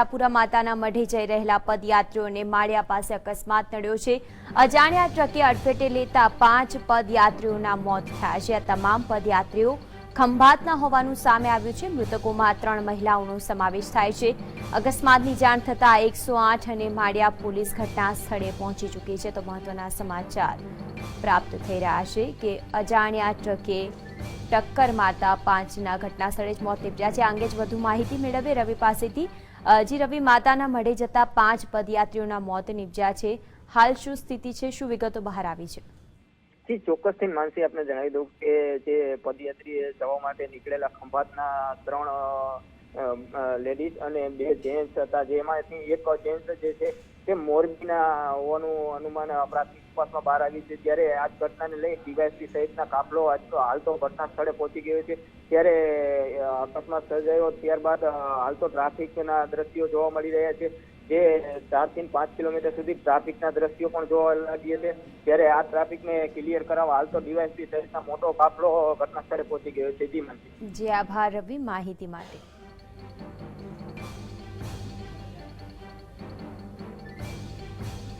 આશાપુરા માતાના મઢે જઈ રહેલા પદયાત્રીઓને માળિયા પાસે અકસ્માત નડ્યો છે. અજાણ્યા ટ્રકે અડફેટે લેતા પાંચ પદયાત્રીઓના મોત થયા છે. આ તમામ પદયાત્રીઓ ખંભાતના હોવાનું સામે આવ્યું છે. મૃતકોમાં ત્રણ મહિલાઓનો સમાવેશ થાય છે. અકસ્માતની જાણ થતાં એકસો આઠ અને માળિયા પોલીસ ઘટના સ્થળે પહોંચી ચૂકી છે. તો મહત્વના સમાચાર પ્રાપ્ત થઈ રહ્યા છે કે અજાણ્યા ટ્રકે ટક્કર મારતા પાંચના ઘટના સ્થળે જ મોત નીપજ્યા છે. આ અંગે જ વધુ માહિતી મેળવે રવિ પાસેથી. જી રવિ, માતાના મઢે જતા પાંચ પદયાત્રીઓના મોત નીપજ્યા છે. હાલ શું સ્થિતિ છે? શું વિગતો બહાર આવી છે? જી ચોક્કસથી માનસી આપને જણાવી દઉં કે જે પદયાત્રી જવા માટે નીકળેલા ખંભાતના ત્રણ લેડીઝ અને બે જેન્ટ્સ હતા. જેમાંથી એક જેન્ટ્સ જે છે તે મોરબીના હોવાનું અનુમાન પ્રાથમિક તપાસમાં બહાર આવ્યું છે. જ્યારે આ ઘટનાને લઈ ડીવાયસી સહિતના કાફલો આજ તો હાલ તો ઘટના સ્થળે પહોંચી ગયો છે. ત્યારે અકસ્માત સર્જાયો. ત્યારબાદ હાલતો ટ્રાફિકના દ્રશ્યો જોવા મળી રહ્યા છે. જે ચારથી પાંચ કિલોમીટર સુધી ટ્રાફિકના દ્રશ્યો પણ જોવા લાગીએ છે. ત્યારે આ ટ્રાફિકને ક્લિયર કરાવવા હાલ તો ડીવાયસપી સહિતના મોટો કાફલો ઘટના સ્થળે પહોંચી ગયો છે. જી મંત્રી જે, આભાર રવિ. માહિતી માટે.